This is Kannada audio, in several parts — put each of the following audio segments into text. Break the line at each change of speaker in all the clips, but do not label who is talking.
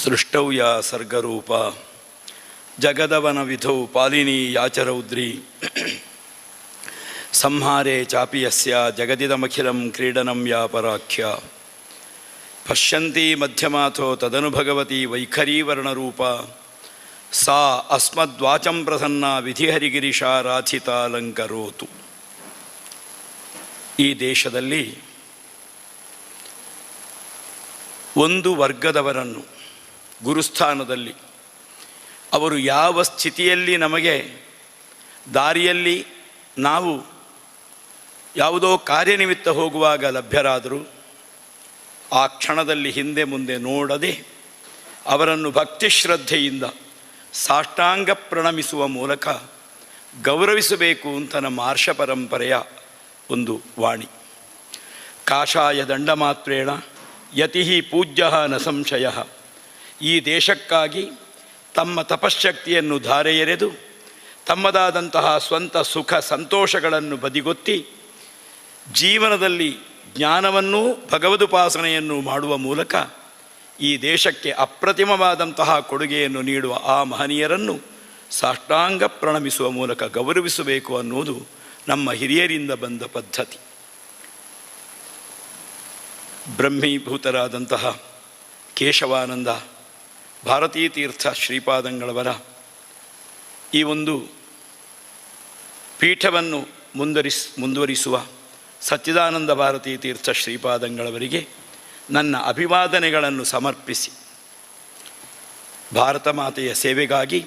ಸೃಷ್ಟೌ ಯಾ ಸರ್ಗರೂಪ, ಜಗದವನ ವಿಧೌ ಪಾಲಿನಿ ಯಾಚರೌದ್ರಿ. ಸಂಹಾರೆ ಚಾಪಿ ಯಸ್ಯ ಜಗದಿದಮಖಿಲಂ ಕ್ರೀಡನಂ ಯಾ ಪರಾಖ್ಯ ಪಶ್ಯಂತಿ ಮಧ್ಯಮಾಥೋ ತದನು ಭಗವತಿ ವೈಖರೀವರ್ಣರೂಪ. ಸಾ ಅಸ್ಮದ್ವಾಚಂ ಪ್ರಸನ್ನ ವಿಧಿಹರಿಗಿರಿಶಾ ರಾಥಿತಾಲಂಕರೋತು ಈ ದೇಶದಲ್ಲಿ ಒಂದು ವರ್ಗದವರನ್ನು ಗುರುಸ್ಥಾನದಲ್ಲಿ. ಅವರು ಯಾವ ಸ್ಥಿತಿಯಲ್ಲಿ ನಮಗೆ ದಾರಿಯಲ್ಲಿ ನಾವು ಯಾವುದೋ ಕಾರ್ಯನಿಮಿತ್ತ ಹೋಗುವಾಗ ಲಭ್ಯರಾದರೂ ಆ ಕ್ಷಣದಲ್ಲಿ ಹಿಂದೆ ಮುಂದೆ ನೋಡದೆ ಅವರನ್ನು ಭಕ್ತಿ ಶ್ರದ್ಧೆಯಿಂದ ಸಾಷ್ಟಾಂಗ ಪ್ರಣಮಿಸುವ ಮೂಲಕ ಗೌರವಿಸಬೇಕು ಅಂತ ನಮ್ಮ ಆರ್ಷ ಪರಂಪರೆಯ ಒಂದು ವಾಣಿ. ಕಾಷಾಯ ದಂಡಮಾತ್ರೇಣ ಯತಿ ಪೂಜ್ಯ ನ ಸಂಶಯ. ಈ ದೇಶಕ್ಕಾಗಿ ತಮ್ಮ ತಪಶ್ಶಕ್ತಿಯನ್ನು ಧಾರೆ ಎರೆದು ತಮ್ಮದಾದಂತಹ ಸ್ವಂತ ಸುಖ ಸಂತೋಷಗಳನ್ನು ಬದಿಗೊತ್ತಿ, ಜೀವನದಲ್ಲಿ ಜ್ಞಾನವನ್ನೂ ಭಗವದುಪಾಸನೆಯನ್ನು ಮಾಡುವ ಮೂಲಕ ಈ ದೇಶಕ್ಕೆ ಅಪ್ರತಿಮವಾದಂತಹ ಕೊಡುಗೆಯನ್ನು ನೀಡುವ ಆ ಮಹನೀಯರನ್ನು ಸಾಷ್ಟಾಂಗ ಪ್ರಣಮಿಸುವ ಮೂಲಕ ಗೌರವಿಸಬೇಕು ಅನ್ನುವುದು ನಮ್ಮ ಹಿರಿಯರಿಂದ ಬಂದ ಪದ್ಧತಿ. ಬ್ರಹ್ಮೀಭೂತರಾದಂತಹ ಕೇಶವಾನಂದ ಭಾರತೀ ತೀರ್ಥ ಶ್ರೀಪಾದಂಗಳವರ ಈ ಒಂದು ಪೀಠವನ್ನು ಮುಂದರಿಸ್, ಮುಂದುವರಿಸುವ ಸಚ್ಚಿದಾನಂದ ಭಾರತೀ ತೀರ್ಥ ಶ್ರೀಪಾದಂಗಳವರಿಗೆ ನನ್ನ ಅಭಿವಾದನೆಗಳನ್ನು ಸಮರ್ಪಿಸಿ. ಭಾರತ ಮಾತೆಯ ಸೇವೆಗಾಗಿ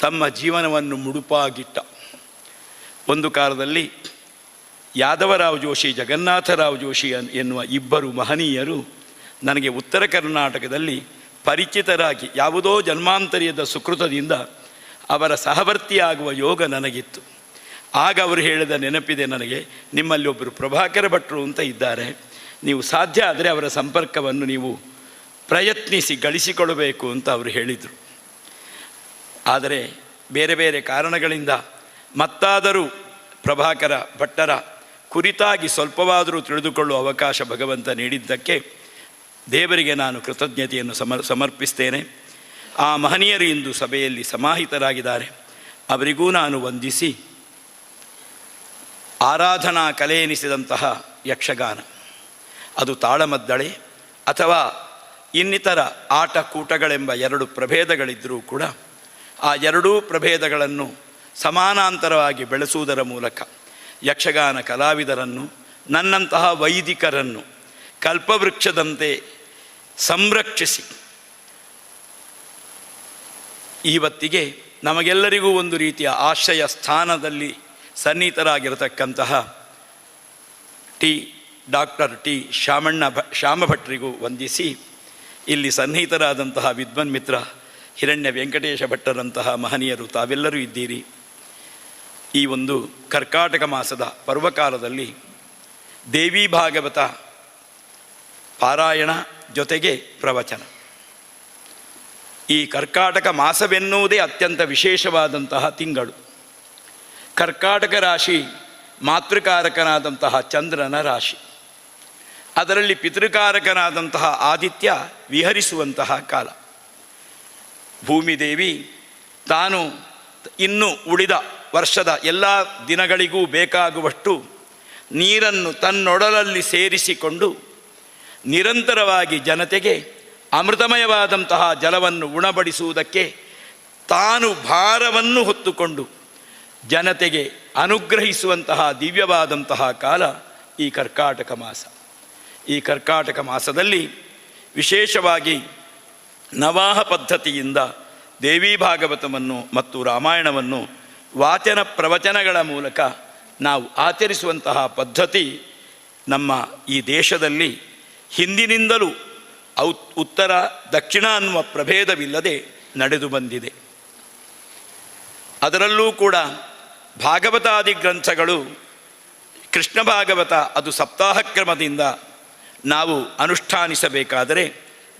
ತಮ್ಮ ಜೀವನವನ್ನು ಮುಡುಪಾಗಿಟ್ಟ. ಒಂದು ಕಾಲದಲ್ಲಿ ಯಾದವರಾವ್ ಜೋಶಿ ಜಗನ್ನಾಥರಾವ್ ಜೋಶಿ ಎನ್ನುವ ಇಬ್ಬರು ಮಹನೀಯರು ನನಗೆ ಉತ್ತರ ಕರ್ನಾಟಕದಲ್ಲಿ ಪರಿಚಿತರಾಗಿ ಯಾವುದೋ ಜನ್ಮಾಂತರ್ಯದ ಸುಕೃತದಿಂದ ಅವರ ಸಹವರ್ತಿಯಾಗುವ ಯೋಗ ನನಗಿತ್ತು. ಆಗ ಅವರು ಹೇಳಿದ ನೆನಪಿದೆ ನನಗೆ, ನಿಮ್ಮಲ್ಲಿ ಒಬ್ಬರು ಪ್ರಭಾಕರ ಭಟ್ರು ಅಂತ ಇದ್ದಾರೆ. ನೀವು ಸಾಧ್ಯ ಆದರೆ ಅವರ ಸಂಪರ್ಕವನ್ನು ನೀವು ಪ್ರಯತ್ನಿಸಿ ಗಳಿಸಿಕೊಳ್ಳಬೇಕು ಅಂತ ಅವರು ಹೇಳಿದರು. ಆದರೆ ಬೇರೆ ಬೇರೆ ಕಾರಣಗಳಿಂದ ಮತ್ತಾದರೂ ಪ್ರಭಾಕರ ಭಟ್ಟರ ಕುರಿತಾಗಿ ಸ್ವಲ್ಪವಾದರೂ ತಿಳಿದುಕೊಳ್ಳುವ ಅವಕಾಶ ಭಗವಂತ ನೀಡಿದ್ದಕ್ಕೆ ದೇವರಿಗೆ ನಾನು ಕೃತಜ್ಞತೆಯನ್ನು ಸಮರ್, ಸಮರ್ಪಿಸ್ತೇನೆ. ಆ ಮಹನೀಯರು ಇಂದು ಸಭೆಯಲ್ಲಿ ಸಮಾಹಿತರಾಗಿದ್ದಾರೆ. ಅವರಿಗೂ ನಾನು ವಂದಿಸಿ ಆರಾಧನಾ ಕಲೆ ಎನಿಸಿದಂತಹ ಯಕ್ಷಗಾನ. ಅದು ತಾಳಮದ್ದಳೆ ಅಥವಾ ಇನ್ನಿತರ ಆಟಕೂಟಗಳೆಂಬ ಎರಡು ಪ್ರಭೇದಗಳಿದ್ದರೂ ಕೂಡ ಆ ಎರಡೂ ಪ್ರಭೇದಗಳನ್ನು ಸಮಾನಾಂತರವಾಗಿ ಬೆಳೆಸುವುದರ ಮೂಲಕ ಯಕ್ಷಗಾನ ಕಲಾವಿದರನ್ನು, ನನ್ನಂತಹ ವೈದಿಕರನ್ನು, ಕಲ್ಪವೃಕ್ಷದಂತೆ ಸಂರಕ್ಷಿಸಿ. ಇವತ್ತಿಗೆ ನಮಗೆಲ್ಲರಿಗೂ ಒಂದು ರೀತಿಯ ಆಶ್ರಯ ಸ್ಥಾನದಲ್ಲಿ ಸನ್ನಿಹಿತರಾಗಿರತಕ್ಕಂತಹ ಟಿ. Doctor T. ಶಾಮಣ್ಣ ಭ, ಶ್ಯಾಮಭಟ್ರಿಗೂ ವಂದಿಸಿ, ಇಲ್ಲಿ ಸನ್ನಿಹಿತರಾದಂತಹ ವಿದ್ವನ್ ಮಿತ್ರ ಹಿರಣ್ಯ ವೆಂಕಟೇಶ ಭಟ್ಟರಂತಹ ಮಹನೀಯರು ತಾವೆಲ್ಲರೂ ಇದ್ದೀರಿ. ಈ ಒಂದು ಕರ್ಕಾಟಕ ಮಾಸದ ಪರ್ವಕಾಲದಲ್ಲಿ ದೇವಿ ಭಾಗವತ ಪಾರಾಯಣ ಜೊತೆಗೆ ಪ್ರವಚನ. ಈ ಕರ್ಕಾಟಕ ಮಾಸವೆನ್ನುವುದೇ ಅತ್ಯಂತ ವಿಶೇಷವಾದಂತಹ ತಿಂಗಳು. ಕರ್ಕಾಟಕ ರಾಶಿ ಮಾತೃಕಾರಕನಾದಂತಹ ಚಂದ್ರನ ರಾಶಿ. ಅದರಲ್ಲಿ ಪಿತೃಕಾರಕನಾದಂತಹ ಆದಿತ್ಯ ವಿಹರಿಸುವಂತಹ ಕಾಲ. ಭೂಮಿದೇವಿ ತಾನು ಇನ್ನು ಉಳಿದ ವರ್ಷದ ಎಲ್ಲ ದಿನಗಳಿಗೂ ಬೇಕಾಗುವಷ್ಟು ನೀರನ್ನು ತನ್ನೊಡಲಲ್ಲಿ ಸೇರಿಸಿಕೊಂಡು ನಿರಂತರವಾಗಿ ಜನತೆಗೆ ಅಮೃತಮಯವಾದಂತಹ ಜಲವನ್ನು ಉಣಬಡಿಸುವುದಕ್ಕೆ ತಾನು ಭಾರವನ್ನು ಹೊತ್ತುಕೊಂಡು ಜನತೆಗೆ ಅನುಗ್ರಹಿಸುವಂತಹ ದಿವ್ಯವಾದಂತಹ ಕಾಲ ಈ ಕರ್ಕಾಟಕ ಮಾಸ. ಈ ಕರ್ಕಾಟಕ ಮಾಸದಲ್ಲಿ ವಿಶೇಷವಾಗಿ ನವಾಹ ಪದ್ಧತಿಯಿಂದ ದೇವಿ ಭಾಗವತವನ್ನು ಮತ್ತು ರಾಮಾಯಣವನ್ನು ವಾಚನ ಪ್ರವಚನಗಳ ಮೂಲಕ ನಾವು ಆಚರಿಸುವಂತಹ ಪದ್ಧತಿ ನಮ್ಮ ಈ ದೇಶದಲ್ಲಿ ಹಿಂದಿನಿಂದಲೂ ಔ ಉತ್ತರ, ದಕ್ಷಿಣ ಅನ್ನುವ ಪ್ರಭೇದವಿಲ್ಲದೆ ನಡೆದು ಬಂದಿದೆ. ಅದರಲ್ಲೂ ಕೂಡ ಭಾಗವತಾದಿ ಗ್ರಂಥಗಳು, ಕೃಷ್ಣ ಭಾಗವತ ಅದು ಸಪ್ತಾಹ ಕ್ರಮದಿಂದ ನಾವು ಅನುಷ್ಠಾನಿಸಬೇಕಾದರೆ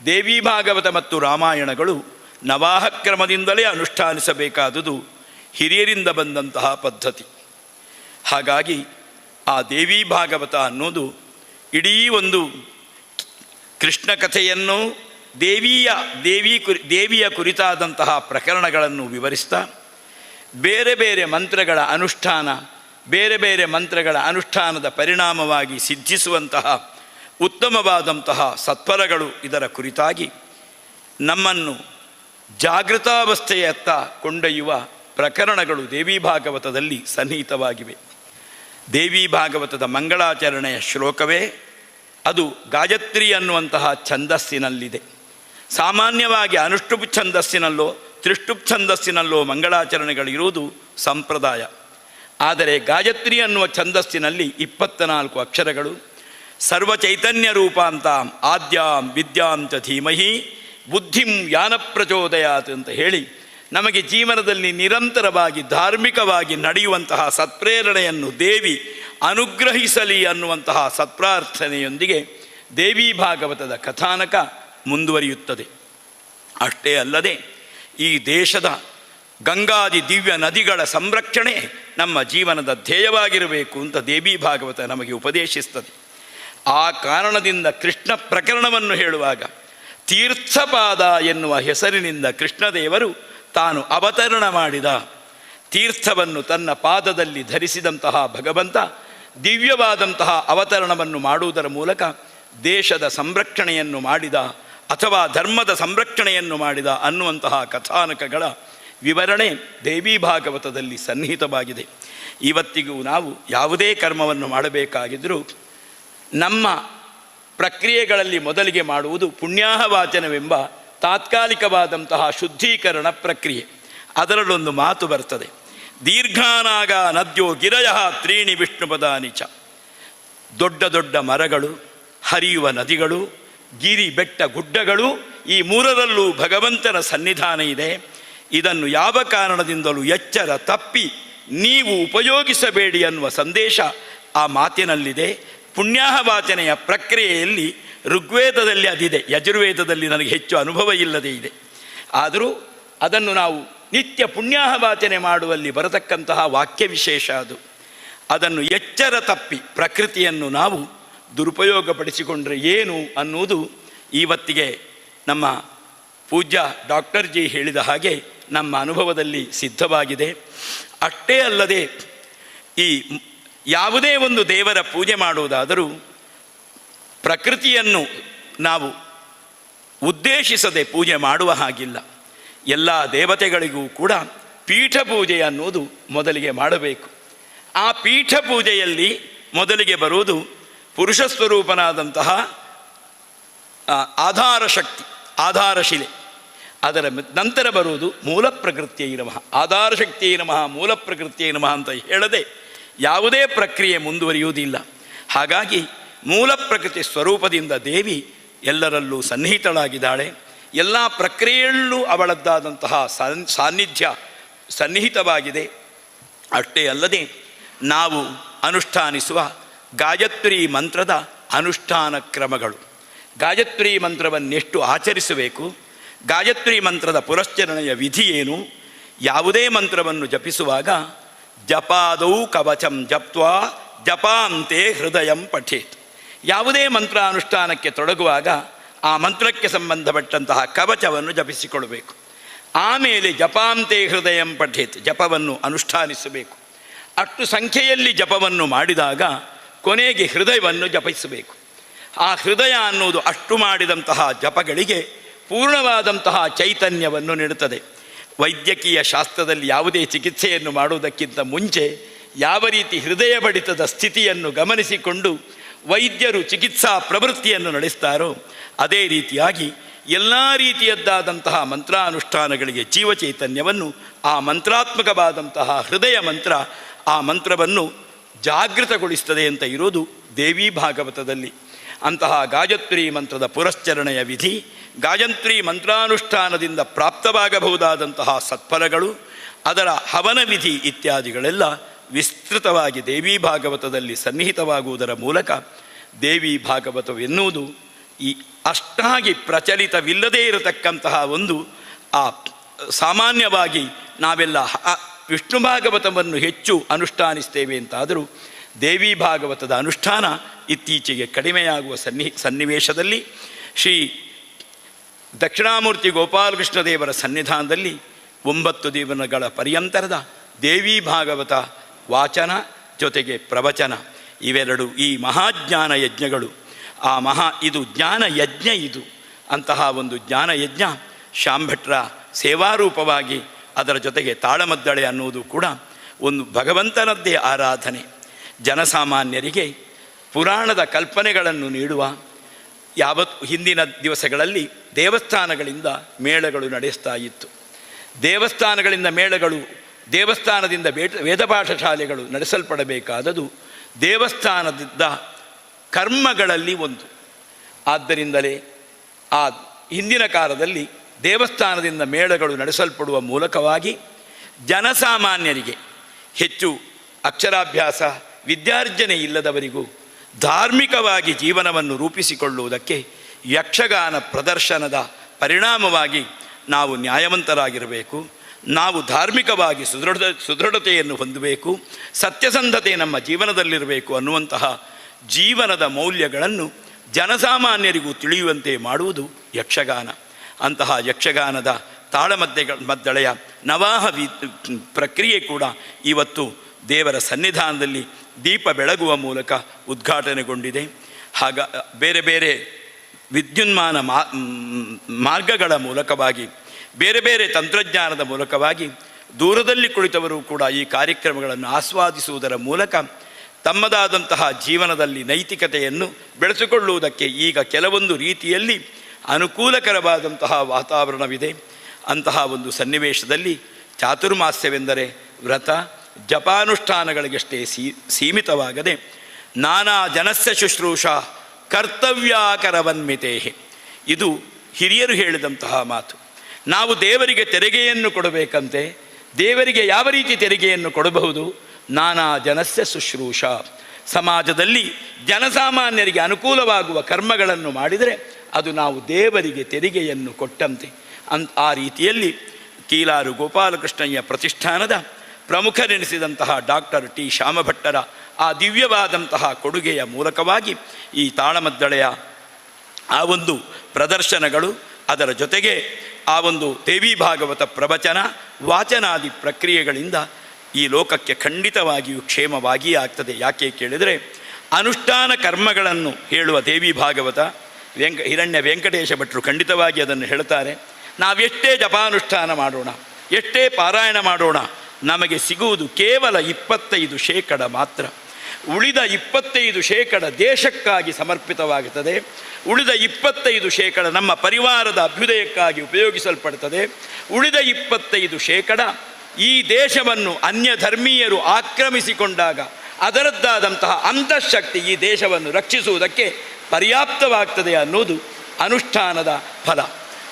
ದೇವಿ ಭಾಗವತ ಮತ್ತು ರಾಮಾಯಣಗಳು ನವಾಹ ಕ್ರಮದಿಂದಲೇ ಅನುಷ್ಠಾನಿಸಬೇಕಾದುದು ಹಿರಿಯರಿಂದ ಬಂದಂತಹ ಪದ್ಧತಿ. ಹಾಗಾಗಿ ಆ ದೇವಿ ಭಾಗವತ ಅನ್ನೋದು ಇಡೀ ಒಂದು ಕೃಷ್ಣ ಕಥೆಯನ್ನು ದೇವಿಯ, ದೇವಿ ಕುರಿ, ದೇವಿಯ ಕುರಿತಾದಂತಹ ಪ್ರಕರಣಗಳನ್ನು ವಿವರಿಸ್ತಾ, ಬೇರೆ ಬೇರೆ ಮಂತ್ರಗಳ ಅನುಷ್ಠಾನ, ಬೇರೆ ಬೇರೆ ಮಂತ್ರಗಳ ಅನುಷ್ಠಾನದ ಪರಿಣಾಮವಾಗಿ ಸಿದ್ಧಿಸುವಂತಹ ಉತ್ತಮವಾದಂತಹ ಸತ್ಪರಗಳು ಇದರ ಕುರಿತಾಗಿ ನಮ್ಮನ್ನು ಜಾಗೃತಾವಸ್ಥೆಯತ್ತ ಕೊಂಡೊಯ್ಯುವ ಪ್ರಕರಣಗಳು ದೇವಿ ಭಾಗವತದಲ್ಲಿ ಸನ್ನಿಹಿತವಾಗಿವೆ. ದೇವಿ ಭಾಗವತದ ಮಂಗಳಾಚರಣೆಯ ಶ್ಲೋಕವೇ ಅದು ಗಾಯತ್ರಿ ಅನ್ನುವಂತಹ ಛಂದಸ್ಸಿನಲ್ಲಿದೆ. ಸಾಮಾನ್ಯವಾಗಿ ಅನುಷ್ಠುಪ್ ಛಂದಸ್ಸಿನಲ್ಲೋ ತ್ರಿಷ್ಟುಪ್ ಛಂದಸ್ಸಿನಲ್ಲೋ ಮಂಗಳಾಚರಣೆಗಳಿರುವುದು ಸಂಪ್ರದಾಯ. ಆದರೆ ಗಾಯತ್ರಿ ಅನ್ನುವ ಛಂದಸ್ಸಿನಲ್ಲಿ ಇಪ್ಪತ್ತ ನಾಲ್ಕು ಅಕ್ಷರಗಳು, ಸರ್ವ ಚೈತನ್ಯ ರೂಪಾಂತಾಂ ಆದ್ಯಾಂ ವಿದ್ಯಾಂ ಧೀಮಹಿ, ಬುದ್ಧಿಂ ಯಾನ ಪ್ರಚೋದಯಾತ್ ಅಂತ ಹೇಳಿ ನಮಗೆ ಜೀವನದಲ್ಲಿ ನಿರಂತರವಾಗಿ ಧಾರ್ಮಿಕವಾಗಿ ನಡೆಯುವಂತಹ ಸತ್ಪ್ರೇರಣೆಯನ್ನು ದೇವಿ ಅನುಗ್ರಹಿಸಲಿ ಅನ್ನುವಂತಹ ಸತ್ಪ್ರಾರ್ಥನೆಯೊಂದಿಗೆ ದೇವಿ ಭಾಗವತದ ಕಥಾನಕ ಮುಂದುವರಿಯುತ್ತದೆ. ಅಷ್ಟೇ ಅಲ್ಲದೆ ಈ ದೇಶದ ಗಂಗಾದಿ ದಿವ್ಯ ನದಿಗಳ ಸಂರಕ್ಷಣೆ ನಮ್ಮ ಜೀವನದ ಧ್ಯೇಯವಾಗಿರಬೇಕು ಅಂತ ದೇವಿ ಭಾಗವತ ನಮಗೆ ಉಪದೇಶಿಸ್ತದೆ. ಆ ಕಾರಣದಿಂದ ಕೃಷ್ಣ ಪ್ರಕರಣವನ್ನು ಹೇಳುವಾಗ ತೀರ್ಥಪಾದ ಎನ್ನುವ ಹೆಸರಿನಿಂದ ಕೃಷ್ಣದೇವರು ತಾನು ಅವತರಣ ಮಾಡಿದ. ತೀರ್ಥವನ್ನು ತನ್ನ ಪಾದದಲ್ಲಿ ಧರಿಸಿದಂತಹ ಭಗವಂತ ದಿವ್ಯವಾದಂತಹ ಅವತರಣವನ್ನು ಮಾಡುವುದರ ಮೂಲಕ ದೇಶದ ಸಂರಕ್ಷಣೆಯನ್ನು ಮಾಡಿದ ಅಥವಾ ಧರ್ಮದ ಸಂರಕ್ಷಣೆಯನ್ನು ಮಾಡಿದ ಅನ್ನುವಂತಹ ಕಥಾನಕಗಳ ವಿವರಣೆ ದೇವಿ ಭಾಗವತದಲ್ಲಿ ಸನ್ನಿಹಿತವಾಗಿದೆ. ಇವತ್ತಿಗೂ ನಾವು ಯಾವುದೇ ಕರ್ಮವನ್ನು ಮಾಡಬೇಕಾಗಿದ್ದರೂ ನಮ್ಮ ಪ್ರಕ್ರಿಯೆಗಳಲ್ಲಿ ಮೊದಲಿಗೆ ಮಾಡುವುದು ಪುಣ್ಯಾಹವಾಚನವೆಂಬ ತಾತ್ಕಾಲಿಕವಾದಂತಹ ಶುದ್ಧೀಕರಣ ಪ್ರಕ್ರಿಯೆ. ಅದರಲ್ಲೊಂದು ಮಾತು ಬರ್ತದೆ. ದೀರ್ಘಾನಾಗ ನದ್ಯೋ ಗಿರಯ ತ್ರೀಣಿ ವಿಷ್ಣುಪದಾನಿ ಚ. ದೊಡ್ಡ ದೊಡ್ಡ ಮರಗಳು, ಹರಿಯುವ ನದಿಗಳು, ಗಿರಿ ಬೆಟ್ಟ ಗುಡ್ಡಗಳು, ಈ ಮೂರರಲ್ಲೂ ಭಗವಂತನ ಸನ್ನಿಧಾನ ಇದೆ. ಇದನ್ನು ಯಾವ ಕಾರಣದಿಂದಲೂ ಎಚ್ಚರ ತಪ್ಪಿ ನೀವು ಉಪಯೋಗಿಸಬೇಡಿ ಅನ್ನುವ ಸಂದೇಶ ಆ ಮಾತಿನಲ್ಲಿದೆ. ಪುಣ್ಯಾಹವಾಚನೆಯ ಪ್ರಕ್ರಿಯೆಯಲ್ಲಿ ಋಗ್ವೇದದಲ್ಲಿ ಅದಿದೆ. ಯಜುರ್ವೇದದಲ್ಲಿ ನನಗೆ ಹೆಚ್ಚು ಅನುಭವ ಇಲ್ಲದೇ ಇದೆ. ಆದರೂ ಅದನ್ನು ನಾವು ನಿತ್ಯ ಪುಣ್ಯಾಹವಾಚನೆ ಮಾಡುವಲ್ಲಿ ಬರತಕ್ಕಂತಹ ವಾಕ್ಯ ವಿಶೇಷ ಅದು. ಅದನ್ನು ಎಚ್ಚರ ತಪ್ಪಿ ಪ್ರಕೃತಿಯನ್ನು ನಾವು ದುರುಪಯೋಗಪಡಿಸಿಕೊಂಡ್ರೆ ಏನು ಅನ್ನುವುದು ಇವತ್ತಿಗೆ ನಮ್ಮ ಪೂಜ್ಯ ಡಾಕ್ಟರ್ ಜಿ ಹೇಳಿದ ಹಾಗೆ ನಮ್ಮ ಅನುಭವದಲ್ಲಿ ಸಿದ್ಧವಾಗಿದೆ. ಅಷ್ಟೇ ಅಲ್ಲದೆ ಈ ಯಾವುದೇ ಒಂದು ದೇವರ ಪೂಜೆ ಮಾಡುವುದಾದರೂ ಪ್ರಕೃತಿಯನ್ನು ನಾವು ಉದ್ದೇಶಿಸದೆ ಪೂಜೆ ಮಾಡುವ ಹಾಗಿಲ್ಲ. ಎಲ್ಲ ದೇವತೆಗಳಿಗೂ ಕೂಡ ಪೀಠ ಪೂಜೆ ಅನ್ನುವುದು ಮೊದಲಿಗೆ ಮಾಡಬೇಕು. ಆ ಪೀಠ ಪೂಜೆಯಲ್ಲಿ ಮೊದಲಿಗೆ ಬರುವುದು ಪುರುಷ ಸ್ವರೂಪನಾದಂತಹ ಆಧಾರ ಶಕ್ತಿ, ಆಧಾರ ಶಿಲೆ. ಅದರ ನಂತರ ಬರುವುದು ಮೂಲ ಪ್ರಕೃತಿಯೇ ನಮಃ. ಆಧಾರ ಶಕ್ತಿಯ ನಮಃ, ಮೂಲ ಪ್ರಕೃತಿಯೇ ನಮಃ ಅಂತ ಹೇಳದೆ ಯಾವುದೇ ಪ್ರಕ್ರಿಯೆ ಮುಂದುವರಿಯುವುದಿಲ್ಲ. ಹಾಗಾಗಿ ಮೂಲ ಪ್ರಕೃತಿ ಸ್ವರೂಪದಿಂದ ದೇವಿ ಎಲ್ಲರಲ್ಲೂ ಸನ್ನಿಹಿತಳಾಗಿದ್ದಾಳೆ. ಎಲ್ಲ ಪ್ರಕ್ರಿಯೆಯಲ್ಲೂ ಅವಳದ್ದಾದಂತಹ ಸನ್, ಸಾನ್ನಿಧ್ಯ ಸನ್ನಿಹಿತವಾಗಿದೆ. ಅಷ್ಟೇ ಅಲ್ಲದೆ ನಾವು ಅನುಷ್ಠಾನಿಸುವ ಗಾಯತ್ರಿ ಮಂತ್ರದ ಅನುಷ್ಠಾನ ಕ್ರಮಗಳು. ಗಾಯತ್ರಿ ಮಂತ್ರವನ್ನೆಷ್ಟು ಆಚರಿಸಬೇಕು? ಗಾಯತ್ರಿ ಮಂತ್ರದ ಪುರಶ್ಚರಣೆಯ ವಿಧಿ ಏನು? ಯಾವುದೇ ಮಂತ್ರವನ್ನು ಜಪಿಸುವಾಗ ಜಪಾದೌ ಕವಚಂ ಜಪ್ವಾ ಜಪಾಂತೆ ಹೃದಯಂ ಪಠೇತ್. ಯಾವುದೇ ಮಂತ್ರ ಅನುಷ್ಠಾನಕ್ಕೆ ತೊಡಗುವಾಗ ಆ ಮಂತ್ರಕ್ಕೆ ಸಂಬಂಧಪಟ್ಟಂತಹ ಕವಚವನ್ನು ಜಪಿಸಿಕೊಳ್ಳಬೇಕು. ಆಮೇಲೆ ಜಪಾಂತೆ ಹೃದಯಂ ಪಠೇತ್, ಜಪವನ್ನು ಅನುಷ್ಠಾನಿಸಬೇಕು. ಅಷ್ಟು ಸಂಖ್ಯೆಯಲ್ಲಿ ಜಪವನ್ನು ಮಾಡಿದಾಗ ಕೊನೆಗೆ ಹೃದಯವನ್ನು ಜಪಿಸಬೇಕು. ಆ ಹೃದಯ ಅನ್ನುವುದು ಅಷ್ಟು ಮಾಡಿದಂತಹ ಜಪಗಳಿಗೆ ಪೂರ್ಣವಾದಂತಹ ಚೈತನ್ಯವನ್ನು ನೀಡುತ್ತದೆ. ವೈದ್ಯಕೀಯ ಶಾಸ್ತ್ರದಲ್ಲಿ ಯಾವುದೇ ಚಿಕಿತ್ಸೆಯನ್ನು ಮಾಡುವುದಕ್ಕಿಂತ ಮುಂಚೆ ಯಾವ ರೀತಿ ಹೃದಯ ಬಡಿತದ ಸ್ಥಿತಿಯನ್ನು ಗಮನಿಸಿಕೊಂಡು ವೈದ್ಯರು ಚಿಕಿತ್ಸಾ ಪ್ರವೃತ್ತಿಯನ್ನು ನಡೆಸ್ತಾರೋ ಅದೇ ರೀತಿಯಾಗಿ ಎಲ್ಲ ರೀತಿಯದ್ದಾದಂತಹ ಮಂತ್ರಾನುಷ್ಠಾನಗಳಿಗೆ ಜೀವ ಚೈತನ್ಯವನ್ನು, ಆ ಮಂತ್ರಾತ್ಮಕವಾದಂತಹ ಹೃದಯ ಮಂತ್ರ, ಆ ಮಂತ್ರವನ್ನು ಜಾಗೃತಗೊಳಿಸ್ತದೆ ಅಂತ ಇರೋದು ದೇವಿ ಭಾಗವತದಲ್ಲಿ. ಅಂತಹ ಗಾಯತ್ರಿ ಮಂತ್ರದ ಪುರಶ್ಚರಣೆಯ ವಿಧಿ, ಗಾಯತ್ರಿ ಮಂತ್ರಾನುಷ್ಠಾನದಿಂದ ಪ್ರಾಪ್ತವಾಗಬಹುದಾದಂತಹ ಸತ್ಫಲಗಳು, ಅದರ ಹವನ ವಿಧಿ ಇತ್ಯಾದಿಗಳೆಲ್ಲ ವಿಸ್ತೃತವಾಗಿ ದೇವಿ ಭಾಗವತದಲ್ಲಿ ಸನ್ನಿಹಿತವಾಗುವುದರ ಮೂಲಕ ದೇವಿ ಭಾಗವತವೆನ್ನುವುದು ಈ ಅಷ್ಟಾಗಿ ಪ್ರಚಲಿತವಿಲ್ಲದೇ ಇರತಕ್ಕಂತಹ ಒಂದು, ಆ, ಸಾಮಾನ್ಯವಾಗಿ ನಾವೆಲ್ಲ ವಿಷ್ಣು ಭಾಗವತವನ್ನು ಹೆಚ್ಚು ಅನುಷ್ಠಾನಿಸ್ತೇವೆ ಅಂತಾದರೂ, ದೇವಿ ಭಾಗವತದ ಅನುಷ್ಠಾನ ಇತ್ತೀಚೆಗೆ ಕಡಿಮೆಯಾಗುವ ಸನ್ನಿ, ಸನ್ನಿವೇಶದಲ್ಲಿ, ಶ್ರೀ ದಕ್ಷಿಣಾಮೂರ್ತಿ ಗೋಪಾಲಕೃಷ್ಣ ದೇವರ ಸನ್ನಿಧಾನದಲ್ಲಿ ಒಂಬತ್ತು ದಿನಗಳ ಪರ್ಯಂತರದ ದೇವಿ ಭಾಗವತ ವಾಚನ ಜೊತೆಗೆ ಪ್ರವಚನ, ಇವೆರಡು ಈ ಮಹಾಜ್ಞಾನ ಯಜ್ಞಗಳು. ಆ ಮಹಾ, ಇದು ಜ್ಞಾನ ಯಜ್ಞ ಇದು. ಅಂತಹ ಒಂದು ಜ್ಞಾನ ಯಜ್ಞ ಶಾಂಭಟ್ರ ಸೇವಾರೂಪವಾಗಿ ಅದರ ಜೊತೆಗೆ ತಾಳಮದ್ದಳೆ ಅನ್ನುವುದು ಕೂಡ ಒಂದು ಭಗವಂತನದ್ದೇ ಆರಾಧನೆ. ಜನಸಾಮಾನ್ಯರಿಗೆ ಪುರಾಣದ ಕಲ್ಪನೆಗಳನ್ನು ನೀಡುವ ಯಾವತ್ತು ಹಿಂದಿನ ದಿವಸಗಳಲ್ಲಿ ದೇವಸ್ಥಾನಗಳಿಂದ ಮೇಳಗಳು ನಡೆಸ್ತಾ ಇತ್ತು. ದೇವಸ್ಥಾನಗಳಿಂದ ಮೇಳಗಳು, ದೇವಸ್ಥಾನದಿಂದ ವೇದ ವೇದಪಾಠ ಶಾಲೆಗಳು ನಡೆಸಲ್ಪಡಬೇಕಾದದು ದೇವಸ್ಥಾನದಿಂದ ಕರ್ಮಗಳಲ್ಲಿ ಒಂದು. ಆದ್ದರಿಂದಲೇ ಆ ಹಿಂದಿನ ಕಾಲದಲ್ಲಿ ದೇವಸ್ಥಾನದಿಂದ ಮೇಳಗಳು ನಡೆಸಲ್ಪಡುವ ಮೂಲಕವಾಗಿ ಜನಸಾಮಾನ್ಯರಿಗೆ ಹೆಚ್ಚು ಅಕ್ಷರಾಭ್ಯಾಸ, ವಿದ್ಯಾರ್ಜನೆ ಇಲ್ಲದವರಿಗೂ ಧಾರ್ಮಿಕವಾಗಿ ಜೀವನವನ್ನು ರೂಪಿಸಿಕೊಳ್ಳುವುದಕ್ಕೆ ಯಕ್ಷಗಾನ ಪ್ರದರ್ಶನದ ಪರಿಣಾಮವಾಗಿ ನಾವು ನ್ಯಾಯವಂತರಾಗಿರಬೇಕು. ನಾವು ಧಾರ್ಮಿಕವಾಗಿ ಸುದೃಢ, ಸುದೃಢತೆಯನ್ನು ಹೊಂದಬೇಕು. ಸತ್ಯಸಂಧತೆ ನಮ್ಮ ಜೀವನದಲ್ಲಿರಬೇಕು ಅನ್ನುವಂತಹ ಜೀವನದ ಮೌಲ್ಯಗಳನ್ನು ಜನಸಾಮಾನ್ಯರಿಗೂ ತಿಳಿಯುವಂತೆ ಮಾಡುವುದು ಯಕ್ಷಗಾನ. ಅಂತಹ ಯಕ್ಷಗಾನದ ತಾಳಮದ್ದೆ ಮದ್ದಳೆಯ ನವಾಹ ಪ್ರಕ್ರಿಯೆ ಕೂಡ ಇವತ್ತು ದೇವರ ಸನ್ನಿಧಾನದಲ್ಲಿ ದೀಪ ಬೆಳಗುವ ಮೂಲಕ ಉದ್ಘಾಟನೆಗೊಂಡಿದೆ. ಹಾಗ, ಬೇರೆ ಬೇರೆ ವಿದ್ಯುನ್ಮಾನ ಮಾರ್ಗಗಳ ಮೂಲಕವಾಗಿ, ಬೇರೆ ಬೇರೆ ತಂತ್ರಜ್ಞಾನದ ಮೂಲಕವಾಗಿ ದೂರದಲ್ಲಿ ಕುಳಿತವರು ಕೂಡ ಈ ಕಾರ್ಯಕ್ರಮಗಳನ್ನು ಆಸ್ವಾದಿಸುವುದರ ಮೂಲಕ ತಮ್ಮದಾದಂತಹ ಜೀವನದಲ್ಲಿ ನೈತಿಕತೆಯನ್ನು ಬೆಳೆಸಿಕೊಳ್ಳುವುದಕ್ಕೆ ಈಗ ಕೆಲವೊಂದು ರೀತಿಯಲ್ಲಿ ಅನುಕೂಲಕರವಾದಂತಹ ವಾತಾವರಣವಿದೆ. ಅಂತಹ ಒಂದು ಸನ್ನಿವೇಶದಲ್ಲಿ ಚಾತುರ್ಮಾಸ್ಯವೆಂದರೆ ವ್ರತ, ಜಪಾನುಷ್ಠಾನಗಳಿಗಷ್ಟೇ ಸೀ, ಸೀಮಿತವಾಗದೆ ನಾನಾ ಜನಸ್ಯ ಶುಶ್ರೂಷ ಕರ್ತವ್ಯಾಕರವನ್ಮಿತೇ ಇದು ಹಿರಿಯರು ಹೇಳಿದಂತಹ ಮಾತು. ನಾವು ದೇವರಿಗೆ ತೆರಿಗೆಯನ್ನು ಕೊಡಬೇಕಂತೆ, ದೇವರಿಗೆ ಯಾವ ರೀತಿ ತೆರಿಗೆಯನ್ನು ಕೊಡಬಹುದು ನಾನಾ ಜನಸ್ಯ ಶುಶ್ರೂಷ. ಸಮಾಜದಲ್ಲಿ ಜನಸಾಮಾನ್ಯರಿಗೆ ಅನುಕೂಲವಾಗುವ ಕರ್ಮಗಳನ್ನು ಮಾಡಿದರೆ ಅದು ನಾವು ದೇವರಿಗೆ ತೆರಿಗೆಯನ್ನು ಕೊಟ್ಟಂತೆ. ಅನ್ ಆ ರೀತಿಯಲ್ಲಿ ಕೀಲಾರು ಗೋಪಾಲಕೃಷ್ಣಯ್ಯ ಪ್ರತಿಷ್ಠಾನದ ಪ್ರಮುಖರೆನಿಸಿದಂತಹ ಡಾಕ್ಟರ್ ಟಿ. ಶ್ಯಾಮಭಟ್ಟರ ಆ ದಿವ್ಯವಾದಂತಹ ಕೊಡುಗೆಯ ಮೂಲಕವಾಗಿ ಈ ತಾಳಮದ್ದಳೆಯ ಆ ಒಂದು ಪ್ರದರ್ಶನಗಳು, ಅದರ ಜೊತೆಗೆ ಆ ಒಂದು ದೇವಿ ಭಾಗವತ ಪ್ರವಚನ, ವಾಚನಾದಿ ಪ್ರಕ್ರಿಯೆಗಳಿಂದ ಈ ಲೋಕಕ್ಕೆ ಖಂಡಿತವಾಗಿಯೂ ಕ್ಷೇಮವಾಗಿಯೇ ಆಗ್ತದೆ. ಯಾಕೆ ಕೇಳಿದರೆ ಅನುಷ್ಠಾನ ಕರ್ಮಗಳನ್ನು ಹೇಳುವ ದೇವಿ ಭಾಗವತ, ವೆಂಕ, ಹಿರಣ್ಯ ವೆಂಕಟೇಶ ಭಟ್ರು ಖಂಡಿತವಾಗಿ ಅದನ್ನು ಹೇಳ್ತಾರೆ. ನಾವೆಷ್ಟೇ ಜಪಾನುಷ್ಠಾನ ಮಾಡೋಣ, ಎಷ್ಟೇ ಪಾರಾಯಣ ಮಾಡೋಣ, ನಮಗೆ ಸಿಗುವುದು ಕೇವಲ ಇಪ್ಪತ್ತೈದು ಶೇಕಡ ಮಾತ್ರ. ಉಳಿದ ಇಪ್ಪತ್ತೈದು ಶೇಕಡ ದೇಶಕ್ಕಾಗಿ ಸಮರ್ಪಿತವಾಗುತ್ತದೆ. ಉಳಿದ ಇಪ್ಪತ್ತೈದು ಶೇಕಡ ನಮ್ಮ ಪರಿವಾರದ ಅಭ್ಯುದಯಕ್ಕಾಗಿ ಉಪಯೋಗಿಸಲ್ಪಡ್ತದೆ ಉಳಿದ ಇಪ್ಪತ್ತೈದು ಶೇಕಡ ಈ ದೇಶವನ್ನು ಅನ್ಯ ಧರ್ಮೀಯರು ಆಕ್ರಮಿಸಿಕೊಂಡಾಗ ಅದರದ್ದಾದಂತಹ ಅಂತಃಶಕ್ತಿ ಈ ದೇಶವನ್ನು ರಕ್ಷಿಸುವುದಕ್ಕೆ ಪರ್ಯಾಪ್ತವಾಗ್ತದೆ ಅನ್ನೋದು ಅನುಷ್ಠಾನದ ಫಲ.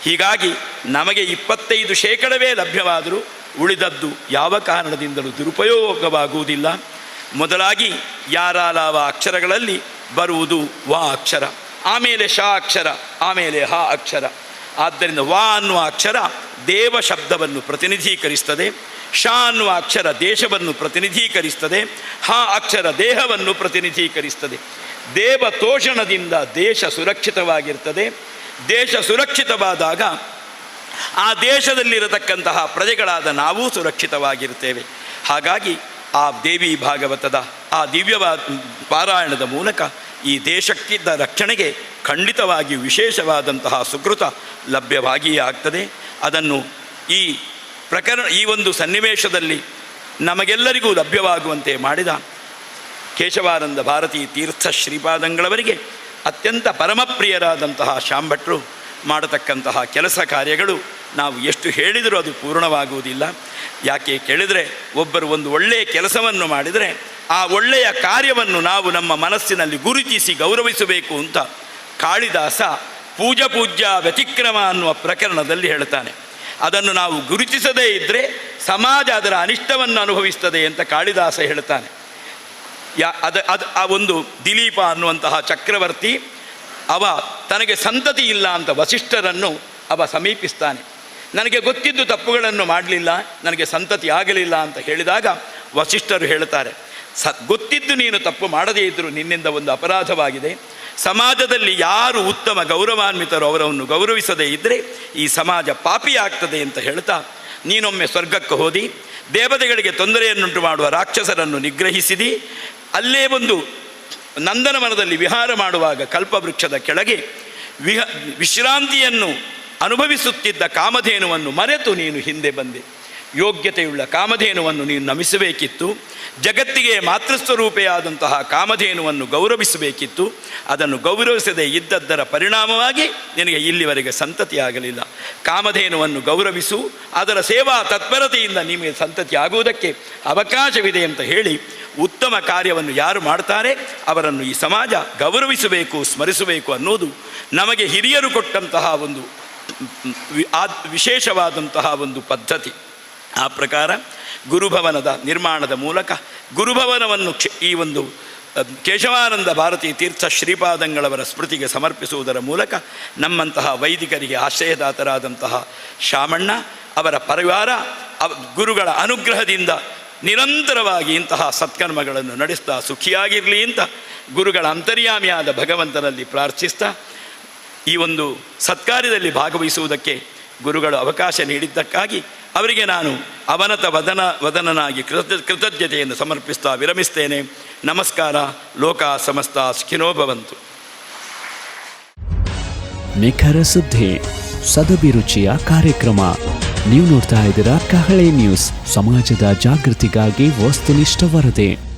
ಹೀಗಾಗಿ ನಮಗೆ ಇಪ್ಪತ್ತೈದು ಶೇಕಡವೇ ಲಭ್ಯವಾದರೂ ಉಳಿದದ್ದು ಯಾವ ಕಾರಣದಿಂದಲೂ ದುರುಪಯೋಗವಾಗುವುದಿಲ್ಲ. ಮೊದಲಾಗಿ ಯಾರಾಲಾವ ಅಕ್ಷರಗಳಲ್ಲಿ ಬರುವುದು ವಾ ಅಕ್ಷರ, ಆಮೇಲೆ ಶ ಅಕ್ಷರ, ಆಮೇಲೆ ಹ ಅಕ್ಷರ. ಆದ್ದರಿಂದ ವಾ ಅನ್ನುವ ಅಕ್ಷರ ದೇವ ಶಬ್ದವನ್ನು ಪ್ರತಿನಿಧೀಕರಿಸ್ತದೆ ಶ ಅನ್ನುವ ಅಕ್ಷರ ದೇಶವನ್ನು ಪ್ರತಿನಿಧೀಕರಿಸ್ತದೆ, ಹ ಅಕ್ಷರ ದೇಹವನ್ನು ಪ್ರತಿನಿಧೀಕರಿಸ್ತದೆ. ದೇವ ತೋಷಣದಿಂದ ದೇಶ ಸುರಕ್ಷಿತವಾಗಿರ್ತದೆ. ದೇಶ ಸುರಕ್ಷಿತವಾದಾಗ ಆ ದೇಶದಲ್ಲಿರತಕ್ಕಂತಹ ಪ್ರಜೆಗಳಾದ ನಾವೂ ಸುರಕ್ಷಿತವಾಗಿರ್ತೇವೆ. ಹಾಗಾಗಿ ಆ ದೇವಿ ಭಾಗವತದ, ಆ ದಿವ್ಯವಾದ ಪಾರಾಯಣದ ಮೂಲಕ ಈ ದೇಶಕ್ಕಿದ್ದ ರಕ್ಷಣೆಗೆ ಖಂಡಿತವಾಗಿ ವಿಶೇಷವಾದಂತಹ ಸುಕೃತ ಲಭ್ಯವಾಗಿಯೇ ಆಗ್ತದೆ. ಅದನ್ನು ಈ ಪ್ರಕರಣ, ಈ ಒಂದು ಸನ್ನಿವೇಶದಲ್ಲಿ ನಮಗೆಲ್ಲರಿಗೂ ಲಭ್ಯವಾಗುವಂತೆ ಮಾಡಿದ ಕೇಶವಾನಂದ ಭಾರತಿ ತೀರ್ಥ ಶ್ರೀಪಾದಂಗಳವರಿಗೆ ಅತ್ಯಂತ ಪರಮಪ್ರಿಯರಾದಂತಹ ಶಾಂಭಟ್ರು ಮಾಡತಕ್ಕಂತಹ ಕೆಲಸ ಕಾರ್ಯಗಳು ನಾವು ಎಷ್ಟು ಹೇಳಿದರೂ ಅದು ಪೂರ್ಣವಾಗುವುದಿಲ್ಲ. ಯಾಕೆ ಕೇಳಿದರೆ ಒಬ್ಬರು ಒಂದು ಒಳ್ಳೆಯ ಕೆಲಸವನ್ನು ಮಾಡಿದರೆ ಆ ಒಳ್ಳೆಯ ಕಾರ್ಯವನ್ನು ನಾವು ನಮ್ಮ ಮನಸ್ಸಿನಲ್ಲಿ ಗುರುತಿಸಿ ಗೌರವಿಸಬೇಕು ಅಂತ ಕಾಳಿದಾಸ ಪೂಜ ಪೂಜ್ಯ ವ್ಯತಿಕ್ರಮ ಅನ್ನುವ ಪ್ರಕರಣದಲ್ಲಿ ಹೇಳ್ತಾನೆ ಅದನ್ನು ನಾವು ಗುರುತಿಸದೇ ಇದ್ದರೆ ಸಮಾಜ ಅದರ ಅನಿಷ್ಟವನ್ನು ಅನುಭವಿಸ್ತದೆ ಅಂತ ಕಾಳಿದಾಸ ಹೇಳ್ತಾನೆ ಯಾ, ಅದ, ಅದು, ಆ ಒಂದು ದಿಲೀಪ ಅನ್ನುವಂತಹ ಚಕ್ರವರ್ತಿ ಅವ ತನಗೆ ಸಂತತಿ ಇಲ್ಲ ಅಂತ ವಸಿಷ್ಠರನ್ನು ಅವ ಸಮೀಪಿಸ್ತಾನೆ. ನನಗೆ ಗೊತ್ತಿದ್ದು ತಪ್ಪುಗಳನ್ನು ಮಾಡಲಿಲ್ಲ, ನನಗೆ ಸಂತತಿ ಆಗಲಿಲ್ಲ ಅಂತ ಹೇಳಿದಾಗ ವಸಿಷ್ಠರು ಹೇಳ್ತಾರೆ, ಸ, ಗೊತ್ತಿದ್ದು ನೀನು ತಪ್ಪು ಮಾಡದೇ ಇದ್ದರೂ ನಿನ್ನಿಂದ ಒಂದು ಅಪರಾಧವಾಗಿದೆ. ಸಮಾಜದಲ್ಲಿ ಯಾರು ಉತ್ತಮ ಗೌರವಾನ್ವಿತರು ಅವರನ್ನು ಗೌರವಿಸದೇ ಇದ್ದರೆ ಈ ಸಮಾಜ ಪಾಪಿ ಆಗ್ತದೆ ಅಂತ ಹೇಳ್ತಾ, ನೀನೊಮ್ಮೆ ಸ್ವರ್ಗಕ್ಕೆ ಹೋದಿ, ದೇವತೆಗಳಿಗೆ ತೊಂದರೆಯನ್ನುಂಟು ಮಾಡುವ ರಾಕ್ಷಸರನ್ನು ನಿಗ್ರಹಿಸಿದಿ, ಅಲ್ಲೇ ಒಂದು ನಂದನವನದಲ್ಲಿ ವಿಹಾರ ಮಾಡುವಾಗ ಕಲ್ಪವೃಕ್ಷದ ಕೆಳಗೆ ವಿಹ, ವಿಶ್ರಾಂತಿಯನ್ನು ಅನುಭವಿಸುತ್ತಿದ್ದ ಕಾಮಧೇನುವನ್ನು ಮರೆತು ನೀನು ಹಿಂದೆ ಬಂದೆ. ಯೋಗ್ಯತೆಯುಳ್ಳ ಕಾಮಧೇನುವನ್ನು ನೀನು ನಮಿಸಬೇಕಿತ್ತು. ಜಗತ್ತಿಗೆ ಮಾತೃಸ್ವರೂಪೆಯಾದಂತಹ ಕಾಮಧೇನುವನ್ನು ಗೌರವಿಸಬೇಕಿತ್ತು. ಅದನ್ನು ಗೌರವಿಸದೇ ಇದ್ದದ್ದರ ಪರಿಣಾಮವಾಗಿ ನಿನಗೆ ಇಲ್ಲಿವರೆಗೆ ಸಂತತಿಯಾಗಲಿಲ್ಲ ಕಾಮಧೇನುವನ್ನು ಗೌರವಿಸು, ಅದರ ಸೇವಾ ತತ್ಪರತೆಯಿಂದ ನಿಮಗೆ ಸಂತತಿ ಆಗುವುದಕ್ಕೆ ಅವಕಾಶವಿದೆ ಅಂತ ಹೇಳಿ ಉತ್ತಮ ಕಾರ್ಯವನ್ನು ಯಾರು ಮಾಡ್ತಾರೆ? ಅವರನ್ನು ಈ ಸಮಾಜ ಗೌರವಿಸಬೇಕು, ಸ್ಮರಿಸಬೇಕು ಅನ್ನೋದು ನಮಗೆ ಹಿರಿಯರು ಕೊಟ್ಟಂತಹ ಒಂದು ವಿಶೇಷವಾದಂತಹ ಒಂದು ಪದ್ಧತಿ. ಆ ಪ್ರಕಾರ ಗುರುಭವನದ ನಿರ್ಮಾಣದ ಮೂಲಕ ಗುರುಭವನವನ್ನು ಈ ಒಂದು ಕೇಶವಾನಂದ ಭಾರತೀ ತೀರ್ಥ ಶ್ರೀಪಾದಂಗಳವರ ಸ್ಮೃತಿಗೆ ಸಮರ್ಪಿಸುವುದರ ಮೂಲಕ ನಮ್ಮಂತಹ ವೈದಿಕರಿಗೆ ಆಶ್ರಯದಾತರಾದಂತಹ ಶಾಮಣ್ಣ ಅವರ ಪರಿವಾರ ಗುರುಗಳ ಅನುಗ್ರಹದಿಂದ ನಿರಂತರವಾಗಿ ಇಂತಹ ಸತ್ಕರ್ಮಗಳನ್ನು ನಡೆಸ್ತಾ ಸುಖಿಯಾಗಿರಲಿ ಅಂತ ಗುರುಗಳ ಅಂತರ್ಯಾಮಿಯಾದ ಭಗವಂತನಲ್ಲಿ ಪ್ರಾರ್ಥಿಸ್ತಾ ಈ ಒಂದು ಸತ್ಕಾರ್ಯದಲ್ಲಿ ಭಾಗವಹಿಸುವುದಕ್ಕೆ ಗುರುಗಳು ಅವಕಾಶ ನೀಡಿದ್ದಕ್ಕಾಗಿ ಅವರಿಗೆ ನಾನು ಅವನತ ವದನ, ವದನನಾಗಿ ಕೃತ, ಕೃತಜ್ಞತೆಯನ್ನು ಸಮರ್ಪಿಸ್ತಾ ವಿರಮಿಸ್ತೇನೆ. ನಮಸ್ಕಾರ, ಲೋಕ ಸಮಸ್ತ ಸ್ಕಿನೋಭವಂತು
ನಿಖರ ಸುದ್ದಿ ಸದಭಿರುಚಿಯ ಕಾರ್ಯಕ್ರಮ. ನೀವು ನೋಡ್ತಾ ಇದ್ದೀರಾ ಕಹಳೆ ನ್ಯೂಸ್. ಸಮಾಜದ ಜಾಗೃತಿಗಾಗಿ ವಸ್ತುನಿಷ್ಠ ವರದಿ.